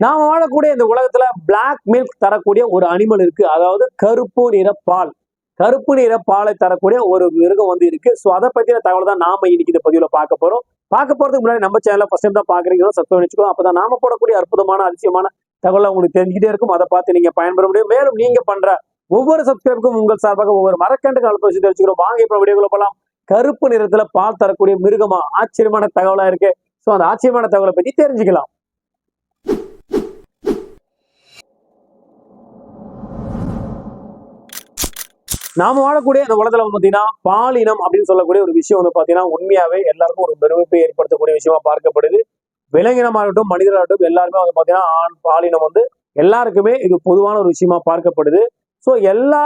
நாம வாழக்கூடிய இந்த உலகத்துல பிளாக் மில்க் தரக்கூடிய ஒரு அனிமல் இருக்கு. அதாவது கருப்பு நிற பால். கருப்பு நிற பாலை தரக்கூடிய ஒரு மிருகம் வந்து இருக்கு. ஸோ அதை பத்தின தகவல் தான் நாம இன்னைக்கு இந்த பதிவுல பார்க்க போறோம். பார்க்க போறதுக்கு முன்னாடி நம்ம சேனல ஃபர்ஸ்ட் டைம் தான் பாக்குறீங்களோ சப்ஸ்கிரைப் வச்சுக்கோ அப்பதான் நாம போடக்கூடிய அற்புதமான அதிசயமான தகவல் உங்களுக்கு தெரிஞ்சுக்கிட்டே இருக்கும். அதை பார்த்து நீங்க பயன்பெற முடியும். மேலும் நீங்க பண்ற ஒவ்வொரு சப்ஸ்கிரைபுக்கும் உங்கள் சார்பாக ஒவ்வொரு மரக்கண்டு அனுப்பி தெரிஞ்சுக்கிறோம். வாங்க இப்ப வீடியோக்குள்ள போலாம். கருப்பு நிறத்துல பால் தரக்கூடிய மிருகமா? ஆச்சரியமான தகவலா இருக்கு. ஸோ அந்த ஆச்சரியமான தகவலை பத்தி தெரிஞ்சுக்கலாம். நாம வாழக்கூடிய இந்த உலகத்துல வந்து பாத்தீங்கன்னா பாலினம் அப்படின்னு சொல்லக்கூடிய ஒரு விஷயம் வந்து பாத்தீங்கன்னா உண்மையாவே எல்லாருக்கும் ஒரு பெருமைப்பை ஏற்படுத்தக்கூடிய விஷயமா பார்க்கப்படுது. விலங்கினமாகட்டும் மனிதராகட்டும் எல்லாருமே வந்து பாத்தீங்கன்னா ஆண் பாலினம் வந்து எல்லாருக்குமே இது பொதுவான ஒரு விஷயமா பார்க்கப்படுது. ஸோ எல்லா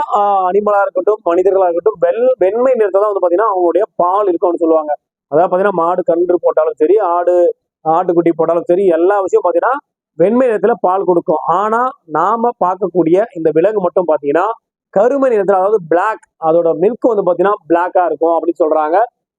அனிமலா இருக்கட்டும் மனிதர்களா இருக்கட்டும் வெள் வெண்மை நிறத்தை தான் வந்து பாத்தீங்கன்னா அவங்களுடைய பால் இருக்கும்னு சொல்லுவாங்க. அதாவது பாத்தீங்கன்னா மாடு கன்று போட்டாலும் சரி ஆடு ஆட்டுக்குட்டி போட்டாலும் சரி எல்லா விஷயம் பாத்தீங்கன்னா வெண்மை நிறத்துல பால் கொடுக்கும். ஆனா நாம பார்க்கக்கூடிய இந்த விலங்கு மட்டும் பாத்தீங்கன்னா கருமை நிறத்தில் அதாவது பிளாக் அதோட மில்க் வந்து பார்த்தீங்கன்னா பிளாக்காக இருக்கும் அப்படின்னு சொல்கிறாங்க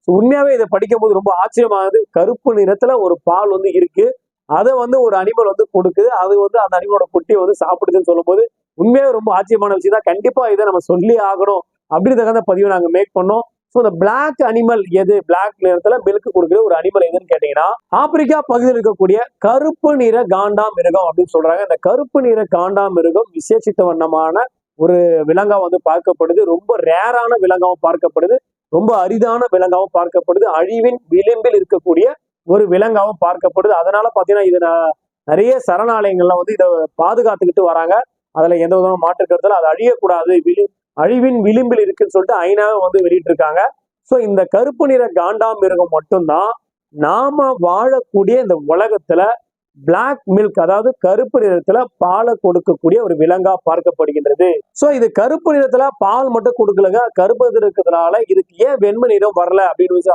ஸோ உண்மையாகவே இதை படிக்கும் போது ரொம்ப ஆச்சரியமானது கருப்பு நிறத்தில் ஒரு பால் வந்து இருக்குது அதை வந்து ஒரு அனிமல் வந்து கொடுக்குது. அது வந்து அந்த அனிமலோட குட்டியை வந்து சாப்பிடுதுன்னு சொல்லும்போது உண்மையாக ரொம்ப ஆச்சரியமான விஷயம் தான். கண்டிப்பாக இதை நம்ம சொல்லி ஆகணும் அப்படின்றத பதிவை நாங்கள் மேக் பண்ணோம். ஸோ இந்த பிளாக் அனிமல் எது? பிளாக் நிறத்தில் மில்க் கொடுக்குற ஒரு அனிமல் எதுன்னு கேட்டீங்கன்னா ஆப்பிரிக்கா பகுதியில் இருக்கக்கூடிய கருப்பு நிற காண்டா மிருகம் அப்படின்னு சொல்றாங்க. இந்த கருப்பு நிற காண்டா மிருகம் விசேஷித்த வண்ணமான ஒரு விலங்கா வந்து பார்க்கப்படுது. ரொம்ப ரேரான விலங்காவும் பார்க்கப்படுது. ரொம்ப அரிதான விலங்காவும் பார்க்கப்படுது. அழிவின் விளிம்பில் இருக்கக்கூடிய ஒரு விலங்காவும் பார்க்கப்படுது. அதனால பாத்தீங்கன்னா இது நிறைய சரணாலயங்கள்லாம் வந்து இதை பாதுகாத்துக்கிட்டு வராங்க. அதுல எந்த விதமான மாற்று அது அழியக்கூடாது. விளி அழிவின் விளிம்பில் இருக்குன்னு சொல்லிட்டு ஐநாவை வந்து வெளியிட்டு இருக்காங்க ஸோ இந்த கருப்பு நிற காண்டாமிருகம் மட்டும்தான் நாம வாழக்கூடிய இந்த உலகத்துல பிளாக் மில்க் அதாவது கருப்பு நிறத்துல பாலை கொடுக்கக்கூடிய ஒரு விலங்கா பார்க்கப்படுகின்றது. சோ இது கருப்பு நிறத்துல பால் மட்டும் கொடுக்கலங்க. கருப்பு இருக்கிறதுனால இதுக்கு ஏன் வெண்மை நிறம் வரல அப்படின்னு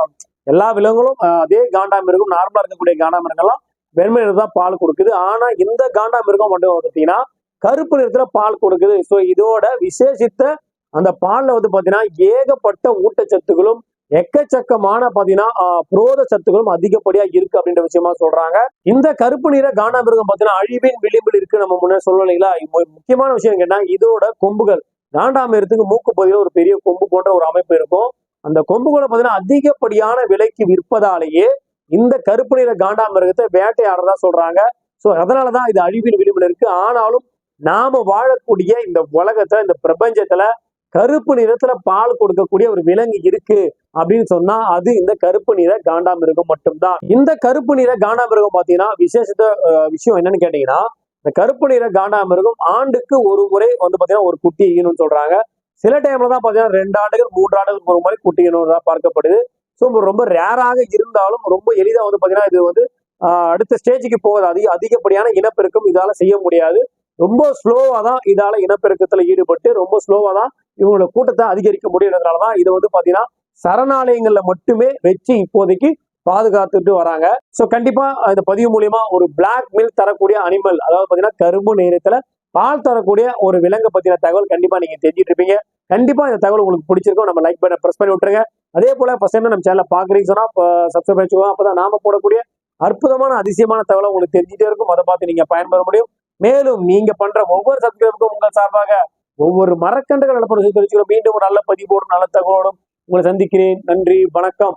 எல்லா விலங்குகளும் அதே அதே காண்டாமிருகம் நார்மலா இருக்கக்கூடிய காண்டாமிருகம்லாம் வெண்மை நிறம் தான் பால் கொடுக்குது. ஆனா இந்த காண்டாமிருகம் மட்டும் பார்த்தீங்கன்னா கருப்பு நிறத்துல பால் கொடுக்குது. சோ இதோட விசேஷித்த அந்த பால்ல வந்து பாத்தீங்கன்னா ஏகப்பட்ட ஊட்டச்சத்துகளும் எக்கச்சக்கமான பாத்தீங்கன்னா புரோத சத்துக்களும் அதிகப்படியா இருக்கு அப்படின்ற விஷயமா சொல்றாங்க. இந்த கருப்பு நிற காண்டாமிருகம் பாத்தீங்கன்னா அழிவின் விளிம்பில் இருக்கு நம்ம முன்னாடி சொல்லலைங்களா இல்லைங்களா? முக்கியமான விஷயம் கேட்டா இதோட கொம்புகள். காண்டாமிரத்துக்கு மூக்கு பகுதியில் ஒரு பெரிய கொம்பு போன்ற ஒரு அமைப்பு இருக்கும். அந்த கொம்புகளை பாத்தீங்கன்னா அதிகப்படியான விலைக்கு விற்பதாலேயே இந்த கருப்பு நிற காண்டாமிருகத்தை வேட்டையாடுறதா சொல்றாங்க. சோ அதனாலதான் இது அழிவின் விளிம்பில் இருக்கு. ஆனாலும் நாம வாழக்கூடிய இந்த உலகத்துல இந்த பிரபஞ்சத்துல கருப்பு நிறத்துல பால் கொடுக்கக்கூடிய ஒரு விலங்கு இருக்கு அப்படின்னு சொன்னா அது இந்த கருப்பு நிற காண்டாமிருகம் மட்டும்தான். இந்த கருப்பு நிற காண்டாமிருகம் பாத்தீங்கன்னா விசேஷத்த விஷயம் என்னன்னு கேட்டீங்கன்னா இந்த கருப்பு நிற காண்டாமிருகம் ஆண்டுக்கு ஒரு முறை வந்து பாத்தீங்கன்னா ஒரு குட்டி ஈனும்னு சொல்றாங்க. சில டைம்ல தான் பாத்தீங்கன்னா ரெண்டு ஆண்டுகள் மூன்று ஆண்டுகள் ஒரு முறை குட்டி ஈனும் பார்க்கப்படுது. ஸோ ரொம்ப ரேராக இருந்தாலும் ரொம்ப எளிதா வந்து பாத்தீங்கன்னா இது வந்து அடுத்த ஸ்டேஜுக்கு போகுது. அதிக அதிகப்படியான இனப்பெருக்கம் இதால செய்ய முடியாது. ரொம்ப ஸ்லோவா தான் இதால இனப்பெருக்கத்துல ஈடுபட்டு ரொம்ப ஸ்லோவா தான் இவங்களோட கூட்டத்தை அதிகரிக்க முடியறதுனால தான் இது வந்து பாத்தீங்கன்னா சரணாலயங்கள்ல மட்டுமே வச்சு இப்போதைக்கு பாதுகாத்துட்டு வராங்க. சோ கண்டிப்பா இந்த பதிவு மூலியமா ஒரு பிளாக் மில்க் தரக்கூடிய அனிமல் அதாவது பாத்தீங்கன்னா கரும்பு நேரத்துல பால் தரக்கூடிய ஒரு விலங்கு பத்தின தகவல் கண்டிப்பா நீங்க தெரிஞ்சிட்டு இருப்பீங்க கண்டிப்பா இந்த தகவல் உங்களுக்கு பிடிச்சிருக்கும் நம்ம லைக் பண்ண பிரஸ் பண்ணி விட்டுருங்க. அதே போல ஃபர்ஸ்ட் டைம் நம்ம சேனலை பாக்குறீங்க சொன்னா சப்ஸ்கிரைப் வச்சுக்கோங்க. அப்பதான் நாம போடக்கூடிய அற்புதமான அதிசயமான தகவலை உங்களுக்கு தெரிஞ்சுட்டே இருக்கும். அதை பார்த்து நீங்க பயன்பெற முடியும். மேலும் நீங்க பண்ற ஒவ்வொரு சப்ஸ்கிரைபுக்கும் உங்கள் சார்பாக ஒவ்வொரு மரக்கண்டுகள் நடப்பது மீண்டும் ஒரு நல்ல பதிவோடும் நல்ல தகவலோடும் உங்களை சந்திக்கிறேன். நன்றி வணக்கம்.